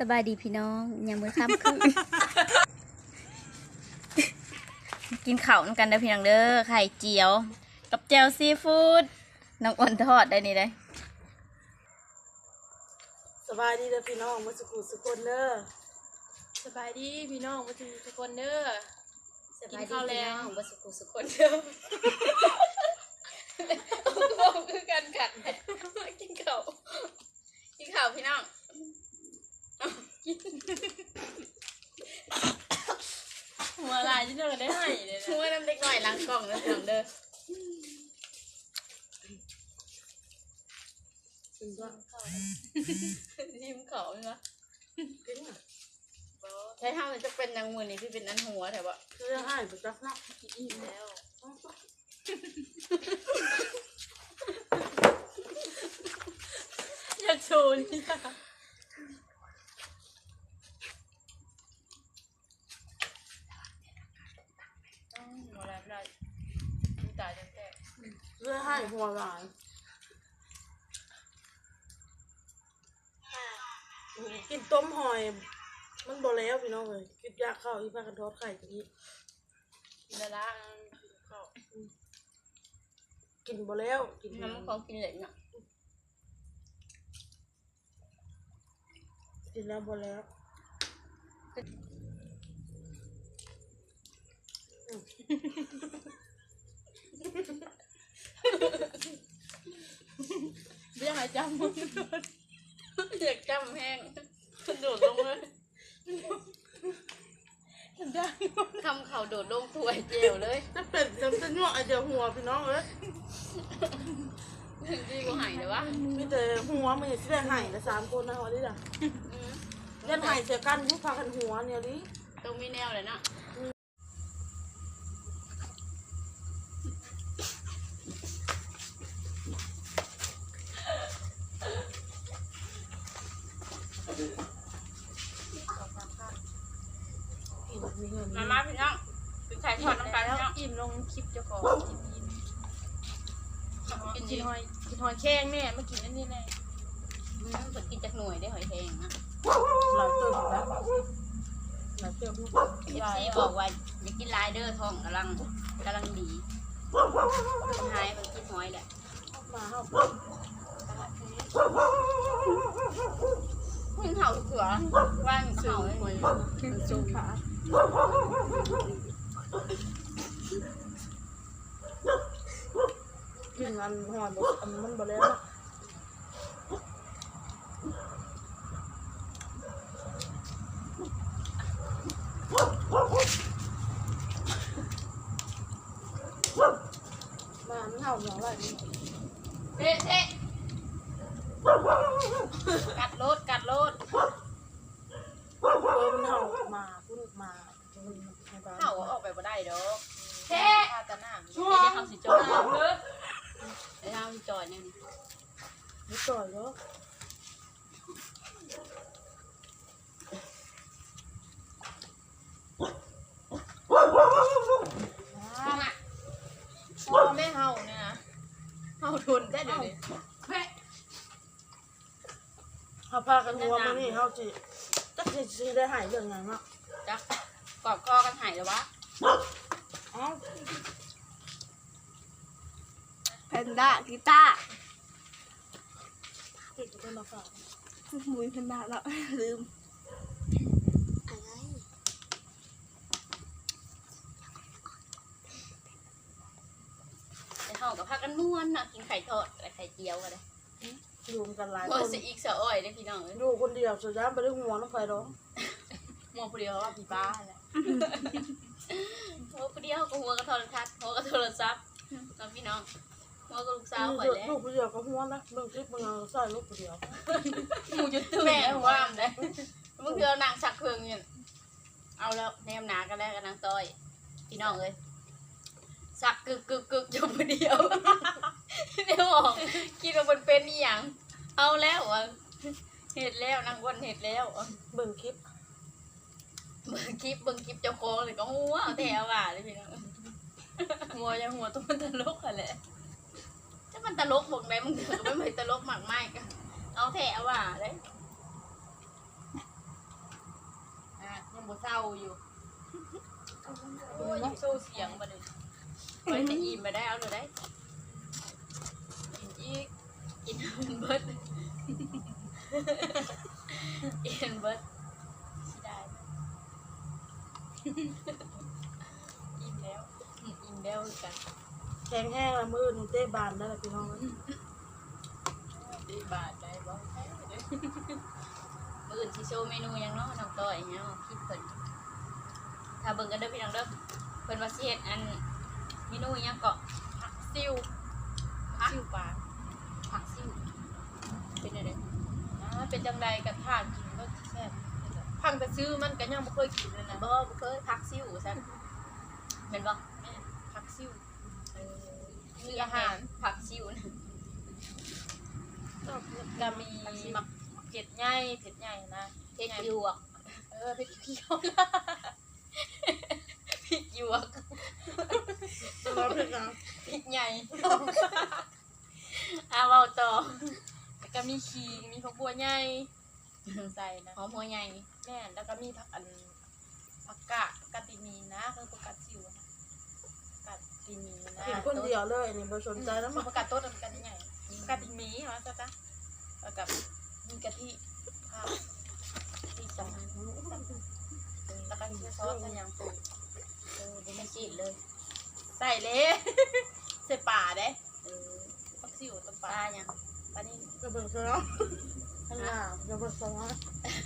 สบายดีพี่น้องยังมือค่ำคืนกินข้าวนำกันเด้อพี่น้องเด้อไข่เจียว กับแจวซีฟู้ดน้องอ้นทอดได้นี่เลยสบายดีเด้อพี่น้องมาสุขุสุคนเด้อสบายดีพี่น้องมาถึงทุกคนเด้อกินข้าวแล้วบ่สุขุสุคนเด้อบอกคือกันกัดกินข้าวกินข้าวพี่น้อง หัวลายที่เธอได้ให้เลยช่วยน้ำเด็กหน่อยล้างกล่องเด้อพี่น้องเด้อกินด้วยยิ้มเขาใช่ไหมกินอะใช้ห้ามมันจะเป็นนางมือนี่ที่เป็นอันหัวแต่ว่าเพื่อให้ไปจักนักอิ่มแล้วอยากโชว์นี่ค่ะหมดแล้วได้ตายจนแตก เพื่อให้หัวหลายกินต้มหอย มันบ่แล้วพี่น้องเลยกินยากเข้าอีพากันทอดไข่ตรงนี้กินแล้วละข้าวกินบ่แล้วกินน้ำของกินเหล็กเนาะกินแล้วบ่แล้ว อืมไม่อยากให้จำมึงอยกจำแห้งโดดลงเลยได้ทำเข่าโดดลงถ้วยเจลเลยจะเป็นจำเป็นว่าไอเดียวหัวพี่น้องเอ้ยดีกว่าหายเลยวะมีแต่หัวมันสิได้ให้ละสามคนนะวันนี้ล่ะอืมเล่นให้เสียกันผู้พากันหัวเนี่ยดิต้องมีแนวเลยเนาะ กิกินนดีหอยกินหอยแข้งเนี่ยมากินอันนี้แน่อืมเปิดกินจากหน่วยได้หอยแทงนะหลายเติมอยู่แล้วหลายเติมเอฟซีบอกว่าอยากกินลายเด้อท้องกำลังกำลังดีเป็นหายไปกินหอยแหละมาเข้าพึ่งเห่าเขือว่างเห่าไม่หมดมันซุกขา มันหัวบอันมันบ่แล้วมามันเห่าอย่างไรนี่เอ๊ะเอ๊ะกัดโลดกัดโลด เออมันเห่ามาพุ่นมามันให้บ้าน เห่าออกไปบ่ได้ดอก แค่อาตาหน้า เดี๋ยวเขาสิจอยเด้อเดี๋ยวเขาสิจอยเนี่ยนี่นี่ต่อยแล้วพ่อแม่เฮาเนี่ยนะเฮาทนได้เดี๋ยวนี้เขาพากันหัวมานี่เฮาจิจักสิสิได้หายเรื่องหยังเนาะจักกอดคอกันหายแล้ววะเอ้า แพนด้ากีตาร์ติดกับเป็นมาฝากมุยแพนด้าแล้วลืมแต่เห่ากับพากันนวลน่ะกินไข่ทอดอะไรไข่เจียวกันเลยอยู่กันหลายพอคนสิอีกสะอ้อยได้อพี่น้องเอ้ยอยู่คนเดียวสุดยอดไปได้หัวน้องไฟร้องมองผู้เดียวว่าพี่ป้าแหละโอ้ผู้เดียวก็หัวกับโทรทัศน์หัวกับโทรศัพท์น้องพี่น้อง หัวกับลูกสาวข่อยแล้วลูกคนเดียวก็หัวนะเบิ่งคลิปมึงเอาใส่ลูกคนเดียวหมูจุดตื่นแม่ว่ามเลยมึงคือเอานางสักเครื่องเนี่ยเอาแล้วแนมหนากันแล้วกันนางต้อยพี่น้องเอ้ยสักกึกกึกกึกอยู่ผู้เดียวเดี๋ยวออกคิดว่ามันเป็นอีหยังเอาแล้วอะเห็ดแล้วนางวันเห็ดแล้วอะเบิ่งคลิปเบิ่งคลิปเบิ่งคลิปเจ้าของเลยก็หัวเอาแต่ว่าเลยพี่น้องหัวยังหัวตัวมันตลกอะแหละ ถ้ามันตลกบอกไหนมึงถือไม่เหมือนตลกมากไม่ก็เอาแต่ว่าเลยอยู่โอ้ยยังโชว์เสียงมาเลยไว้จะอิ่มมาได้เอาเลยได้กินอีกกินมันเบิดกินเบิดสิได้ แข็งแห้งละมือนี่เต้บานได้ละพี่น้องดีบาทได้บ่แพ้เด้อมื้ออื่นสิโชว์เมนูหยังเนาะน้องต้อยเนาะคิดเพิ่นถ้าเบิ่งกันเด้อพี่น้องเด้อเพิ่นว่าสิเฮ็ดอันเมนูหยังเกาะผักซิวผักซิวปลาผักซิ่วเป็นอะไรอ่าเป็นจังไดกับทานกินก็แซ่บพังแต่ซื้อมันก็ยังบ่เคยกินเลยนะบ่บ่เคยผักซิ่วซั่นแม่นบ่แม่ผักซิว เออมีอาหารผักซิ่วนะก็มีมักเผ็ดใหญ่เผ็ดใหญ่นะเผ็ดหยวก เออเผ็ดเขียวพริกหยวกร้อนเลยนะพริกใหญ่อาเว้าต่อแล้วก็มีขิงมีผักบัวใหญ่ใส่นะหอมหัวใหญ่แม่นแล้วก็มีผักอันผักกาดผักกาดติมีนะคือผักกาดซิวนะผักกาด ติมีนะกินคนเดียวเลยนี่บ่สนใจแล้วมัมั้นผักกาดต้นผักกาดใหญ่ผักกาดติมีเหรอจ๊ะจ๊ะแล้วกับมีกะทิข้าวที่ใส่แล้วก็มีซอสใส่ยางปูเออบ่แม่นจีดเลยใส่เลยใส่ป่าเด้เออผักซิวต้นปป่าลาหยังปลานี่ก็เบิ่งซะเนาะข้างหน้าจะเบิ่งซะเนาะ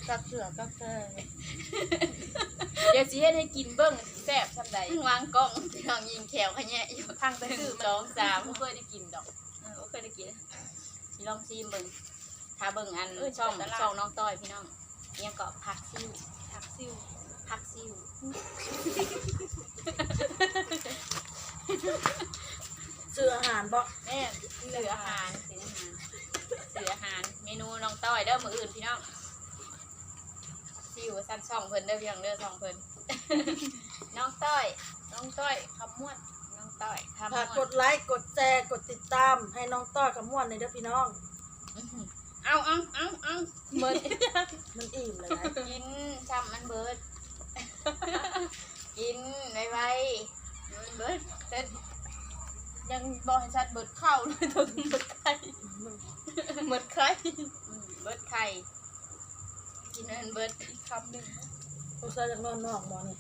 กักเสือกักแท้เดี๋ยวสิเฮ็ดให้กินเบิ่งแซ่บซำใดวางกล้องพี่น้องยิ งแขวขะแยะอยู่ทางไปซื้อสองสามบ่เคยได้กินดอกเออโอเคได้กิน สิลองชิมเบิ่งถ้าเบิ่งอันเออช่องไปตลาด ช่องน้องต้อยพี่น้องเนี่ยก็ผักซิ่วผักซิวผักซิ่วซื้ออาหารบ่แม่นสื่ออาหารสื่ออาหารสื่ออาหารเมนูน้องต้อยเด้อมืออื่นพี่น้องซิ่วสั้นช่องเพิ่นเด้อพี่น้องเด้อช่องเพิ่น น้องต้อย น้องต้อยคำม่วนน้องต้อยทำฝากม่กวนดไลค์กดแชร์กดติดตามให้น้องต้อยกับม่วนในเด้อพี่น้อง อื้อหือเอาเอาเอาเอาเหมือนมันอิ่มเลยนะกินช้ำมันเบิด กินไวไวๆมันเบิดเสร็จยังบอกให้ชัดเบิดข้าวเลยถึงเบิดไข่เบิดไข่อืมเบิดไข่กินมันเบิดอีกคำหนึ่งสงสัยจากนอนนอกหมอนี่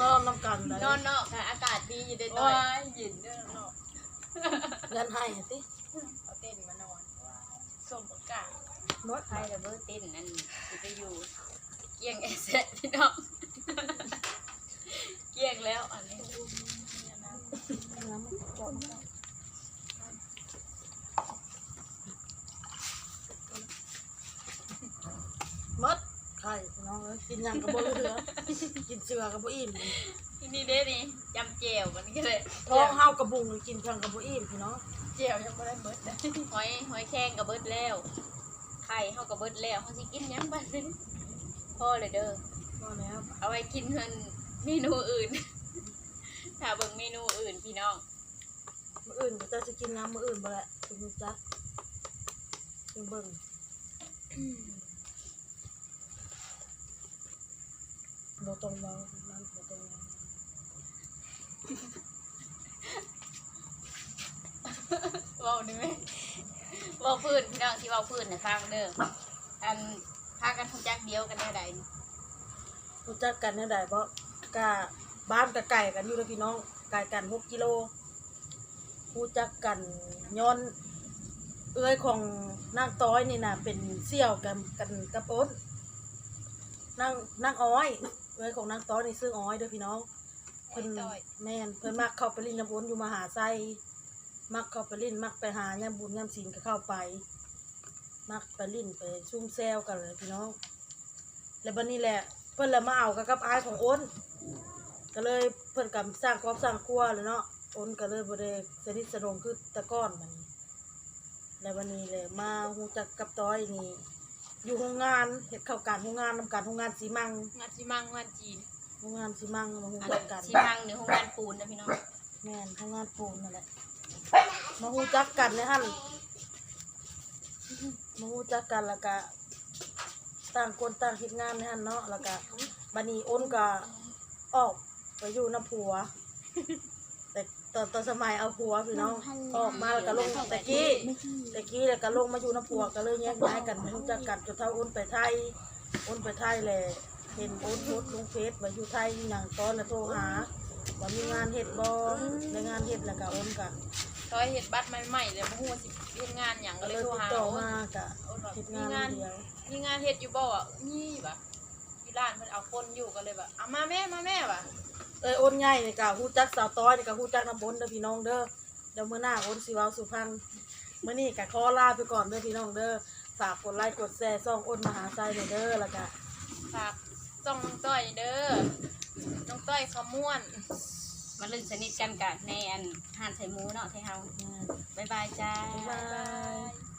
นอนน้ำกันเลยนอนนอกค่ะอากาศดีอยู่เด้อต้ว้าอยยเย็นเด้อเนาะยันให้สิเอาเต้นมานอนว้ายส้มประกาศนวดไข่ระเบิดเต้นนั่นสิไปอยู่ เกี่ยงเอเซะพี่น้องเกี่ยงแล้วอันนี้ เนี่ยนะ น้ำจอมมดไข่พี่น้องเอ้ยกินหยังกับบ่เหลือกินเสือกับบ่อิ่มที่นี่เด้นี่จำเจวมันก็เลยท้องเฮากระบุงกินเพียงกับบ่อิ่มพี่น้องเจียวยังไม่ได้เบิดเลยหอยหอยแข้งกับเบิดแล้ว ไข่เฮากับเบิดแล้วเฮาสิกินหยังบัดนี้พ่อเลยเด้อก็แล้วเอาไว้กินเพิ่นเมนูอื่น ถ้าเบิ่งเมนูอื่นพี่น้องมื้ออื่นก็จะสิกินน้ำมื้ออื่นบ่แหละคุณรู้จักเบิ่งเบิ่ง บ่ต้องเว้านั่นบ่ต้องเว้าเว้าได้ไหมเว้าพื้นพี่น้องที่เว้าพื้นน่ะฟังเด้ออันพากันทำจักเดียวกันได้ใดนี่รู้จักกันแน่ใดบ่กะบ้านกับไก่กันอยู่เด้อพี่น้องไก่กัน6กิโลรู้จักกันย้อน เอื้อยของนางต้อยนี่นะเป็นเสี่ยวกันกันกับโอน นางนางอ้อยเอื้อยของนางต้อยนี่ซื้ออ้อยเด้อพี่น้องเพิ่นแม่นเพิ่นมักเข้าไปลินน้ำอ้นอยู่มหาไซมักเข้าไปลินมักไปหายามบุญยามศีลก็เข้าไป มักไปลินไปซุ่มแซวกันเลยพี่น้อง แล้วบัดนี้แหละเพิ่นละมาเอากับกับอายของอ้น ก็เลยเพิ่นกับสร้างครอบสร้างครัวเลยเนาะอ้นก็เลยบ่ได้สนิทสนมคือแต่ก่อนมันแล้ววันนี้เลยมาฮู้จักกับต้อยนี่ อยู่โรงงานเฮ็ดเข้าการโรงงานนำการโรงงานสีมังงานจีมังงานจีนโรงงานสีมังมาฮู้อันจักกันที่ทางเหนือของงานปูนนะพี่น้องแม่นโรงงานปูนนั่นแหละมาฮู้จักกันในหั่นมาฮู้จักกันแล้วก็ต่างคนต่างเฮ็ดงานในหั่นเนาะแล้วก็บัดนี้อ้นก็ออกไปอยู่น้ำผัวแต่ตอนตอนสมัยเอาผัวพี่น้องออกมาแล้วก็ลงตะกี้ตะกี้แล้วก็ลงมาอยู่น้ำผัวก็เลยแยกย้ายกันไม่รู้จักกันจนเท่าอ้นไปไทยอ้นไปไทยแหละเห็นอ้นโพสต์ลงเฟซว่าอยู่ไทยมีหยังตอนแล้วโทรหาว่ามีงานเฮ็ดบ่ในงานเฮ็ดแล้วก็อ้นก็ตอยเฮ็ดบัตรใหม่ๆเลยบ่ฮู้ว่าสิเฮ็ดงานหยังก็ก็เลเลยยโทรติดหาต่อโอ้มาก็โอ้แบบเฮ็ดมีงานงานเดียวมีงานเฮ็ดอยู่บ่อะมีบ่ะที่ร้านเพิ่นเอาคนอยู่ก็เลยแบบเอามาแม่มาแม่ว่ะ เอ้ยโอนใหญ่นี่ก็ฮู้จักสาวต้อยนี่ก็ฮู้จักน้ำบนเด้อพี่น้องเด้อเดี๋ยวมื้อหน้าโอนสิเว้าสุพรรณมื้อนี้ก็ขอลาไปก่อนเด้อพี่น้องเด้อฝากกดไลค์กดแชร์ซ่องโอนมหาไซเด้อเด้อแล้วก็ฝากส่องน้องต้อยเด้อน้องต้อยขม่วนมาเล่นสนิทกันกับในอันห่านใส่หมูเนาะที่เฮาบ๊ายบายจ้า บ๊ายบาย